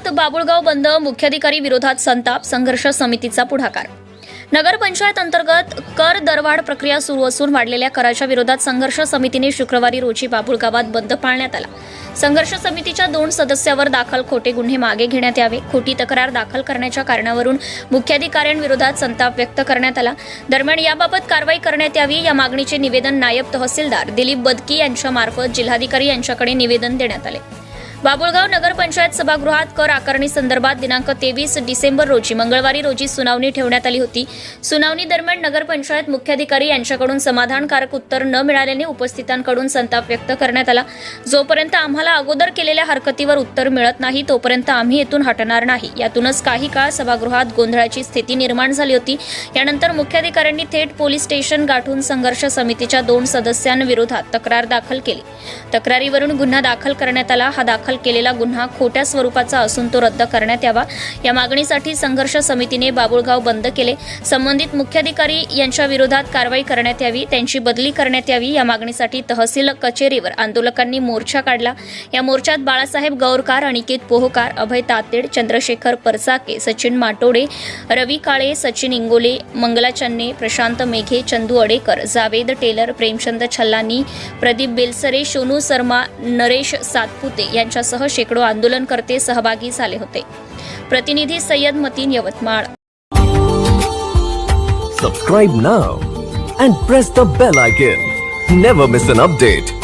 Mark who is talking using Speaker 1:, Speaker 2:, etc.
Speaker 1: बाबुळगाव बंद मुख्याधिकारी विरोधात संताप संघर्ष समितीचा पुढाकार. नगरपंचायत अंतर्गत कर दरवाढ प्रक्रिया सुरू असून वाढलेल्या कराच्या विरोधात संघर्ष समितीने शुक्रवारी रोजी बाबुळगावात बंद पाळण्यात आला. संघर्ष समितीच्या दोन सदस्यावर दाखल खोटे गुन्हे मागे घेण्यात यावे खोटी तक्रार दाखल करण्याच्या कारणावरून मुख्याधिकाऱ्यांविरोधात संताप व्यक्त करण्यात आला. दरम्यान याबाबत कारवाई करण्यात यावी या मागणीचे निवेदन नायब तहसीलदार दिलीप बदकी यांच्यामार्फत जिल्हाधिकारी यांच्याकडे निवेदन देण्यात आले. बाबुळगाव नगरपंचायत सभागृहात कर आकारणी संदर्भात दिनांक तेवीस डिसेंबर रोजी मंगळवारी रोजी सुनावणी ठेवण्यात आली होती. सुनावणी दरम्यान नगरपंचायत मुख्याधिकारी यांच्याकडून समाधानकारक उत्तर न मिळाल्याने उपस्थितांकडून संताप व्यक्त करण्यात आला. जोपर्यंत आम्हाला अगोदर केलेल्या हरकतीवर उत्तर मिळत नाही तोपर्यंत आम्ही येथून हटणार नाही. यातूनच काही काळ सभागृहात गोंधळाची स्थिती निर्माण झाली होती. यानंतर मुख्याधिकाऱ्यांनी थेट पोलीस स्टेशन गाठून संघर्ष समितीच्या दोन सदस्यांविरोधात तक्रार दाखल केली. तक्रारीवरून गुन्हा दाखल करण्यात आला. हा दाखल केलेला गुन्हा खोट्या स्वरूपाचा असून तो रद्द करण्यात यावा. या मागणीसाठी संघर्ष समितीने बाबुळगाव बंद केले. संबंधित मुख्याधिकारी यांच्या विरोधात कारवाई करण्यात यावी त्यांची बदली करण्यात यावी या मागणीसाठी तहसील कचेरीवर आंदोलकांनी मोर्चा काढला. या मोर्चात बाळासाहेब गौरकार अनिकेत पोहकार अभय तातेड चंद्रशेखर परसाके सचिन माटोडे रवी काळे सचिन इंगोले मंगला चन्ने प्रशांत मेघे चंदू अडेकर जावेद टेलर प्रेमचंद छल्लानी प्रदीप बेलसरे सोनू शर्मा नरेश सातपुते यांच्या पक्षासह शेकडो आंदोलनकर्ते सहभागी झाले होते. प्रतिनिधी Sayyad Mateen Yavatmal.
Speaker 2: Subscribe now and press the bell icon never miss an update